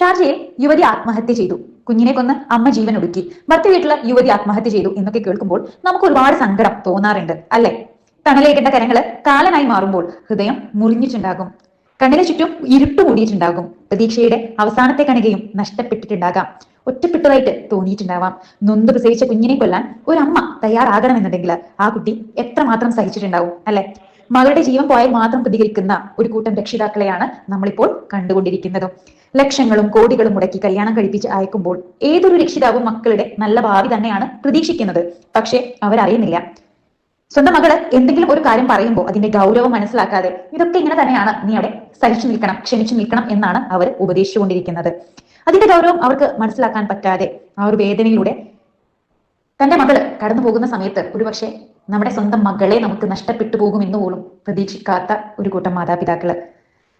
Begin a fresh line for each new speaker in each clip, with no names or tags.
ഷാർജയിൽ യുവതി ആത്മഹത്യ ചെയ്തു. കുഞ്ഞിനെ കൊന്ന് അമ്മ ജീവൻ ഒടുക്കി. ഭർത്ത വീട്ടിലെ യുവതി ആത്മഹത്യ ചെയ്തു എന്നൊക്കെ കേൾക്കുമ്പോൾ നമുക്ക് ഒരുപാട് സങ്കടം തോന്നാറുണ്ട് അല്ലെ? തണലേക്കേണ്ട കരങ്ങൾ കാലനായി മാറുമ്പോൾ ഹൃദയം മുറിഞ്ഞിട്ടുണ്ടാകും. കണ്ണിന് ചുറ്റും ഇരുട്ട് കൂടിയിട്ടുണ്ടാകും പ്രതീക്ഷയുടെ അവസാനത്തെ കണികയും നഷ്ടപ്പെട്ടിട്ടുണ്ടാകാം. ഒറ്റപ്പെട്ടതായിട്ട് തോന്നിയിട്ടുണ്ടാവാം. നൊന്ത് പ്രസവിച്ച കുഞ്ഞിനെ കൊല്ലാൻ ഒരമ്മ തയ്യാറാകണമെന്നുണ്ടെങ്കിൽ ആ കുട്ടി എത്രമാത്രം സഹിച്ചിട്ടുണ്ടാവും അല്ലെ? മകളുടെ ജീവൻ പോയാൽ മാത്രം പ്രതികരിക്കുന്ന ഒരു കൂട്ടം രക്ഷിതാക്കളെയാണ് നമ്മളിപ്പോൾ കണ്ടുകൊണ്ടിരിക്കുന്നത്. ലക്ഷങ്ങളും കോടികളും മുടക്കി കല്യാണം കഴിപ്പിച്ച് അയക്കുമ്പോൾ ഏതൊരു രക്ഷിതാവും മക്കളുടെ നല്ല ഭാവി തന്നെയാണ് പ്രതീക്ഷിക്കുന്നത്. പക്ഷേ അവരറിയുന്നില്ല. സ്വന്തം മകൾ എന്തെങ്കിലും ഒരു കാര്യം പറയുമ്പോൾ അതിന്റെ ഗൗരവം മനസ്സിലാക്കാതെ ഇതൊക്കെ ഇങ്ങനെ തന്നെയാണ് നീ അവിടെ സഹിച്ചു നിൽക്കണം ക്ഷമിച്ചു നിൽക്കണം എന്നാണ് അവർ ഉപദേശിച്ചുകൊണ്ടിരിക്കുന്നത്. അതിന്റെ ഗൗരവം അവർക്ക് മനസ്സിലാക്കാൻ പറ്റാതെ ആ ഒരു വേദനയിലൂടെ തന്റെ മകൾ കടന്നു പോകുന്ന സമയത്ത് ഒരുപക്ഷെ നമ്മുടെ സ്വന്തം മകളെ നമുക്ക് നഷ്ടപ്പെട്ടു പോകുമെന്ന് പോലും പ്രതീക്ഷിക്കാത്ത ഒരു കൂട്ടം മാതാപിതാക്കൾ.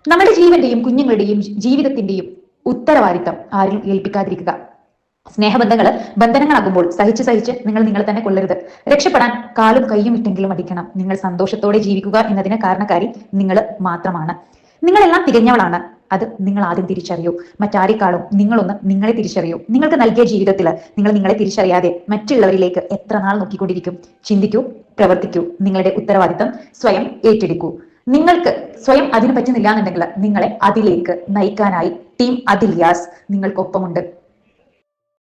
നമ്മുടെ ജീവന്റെയും കുഞ്ഞുങ്ങളുടെയും ജീവിതത്തിന്റെയും ഉത്തരവാദിത്തം ആരും ഏൽപ്പിക്കാതിരിക്കുക. സ്നേഹബന്ധങ്ങൾ ബന്ധനങ്ങളാകുമ്പോൾ സഹിച്ച് സഹിച്ച് നിങ്ങൾ നിങ്ങളെ തന്നെ കൊല്ലരുത്. രക്ഷപ്പെടാൻ കാലും കൈയും ഇട്ടെങ്കിലും അടിക്കണം നിങ്ങൾ സന്തോഷത്തോടെ ജീവിക്കുക എന്നതിന് കാരണക്കാരി നിങ്ങൾ മാത്രമാണ്. നിങ്ങളെല്ലാം തികഞ്ഞവളാണ്. അത് നിങ്ങൾ ആദ്യം തിരിച്ചറിയൂ. മറ്റാരെക്കാളും നിങ്ങളൊന്ന് നിങ്ങളെ തിരിച്ചറിയൂ. നിങ്ങൾക്ക് നൽകിയ ജീവിതത്തിൽ നിങ്ങൾ നിങ്ങളെ തിരിച്ചറിയാതെ മറ്റുള്ളവരിലേക്ക് എത്ര നാൾ നോക്കിക്കൊണ്ടിരിക്കും? ചിന്തിക്കൂ പ്രവർത്തിക്കൂ. നിങ്ങളുടെ ഉത്തരവാദിത്തം സ്വയം ഏറ്റെടുക്കൂ. നിങ്ങൾക്ക് സ്വയം അതിന് പറ്റുന്നില്ല എന്നുണ്ടെങ്കിൽ നിങ്ങളെ അതിലേക്ക് നയിക്കാനായി ടീം അതിൽ നിങ്ങൾക്കൊപ്പമുണ്ട്.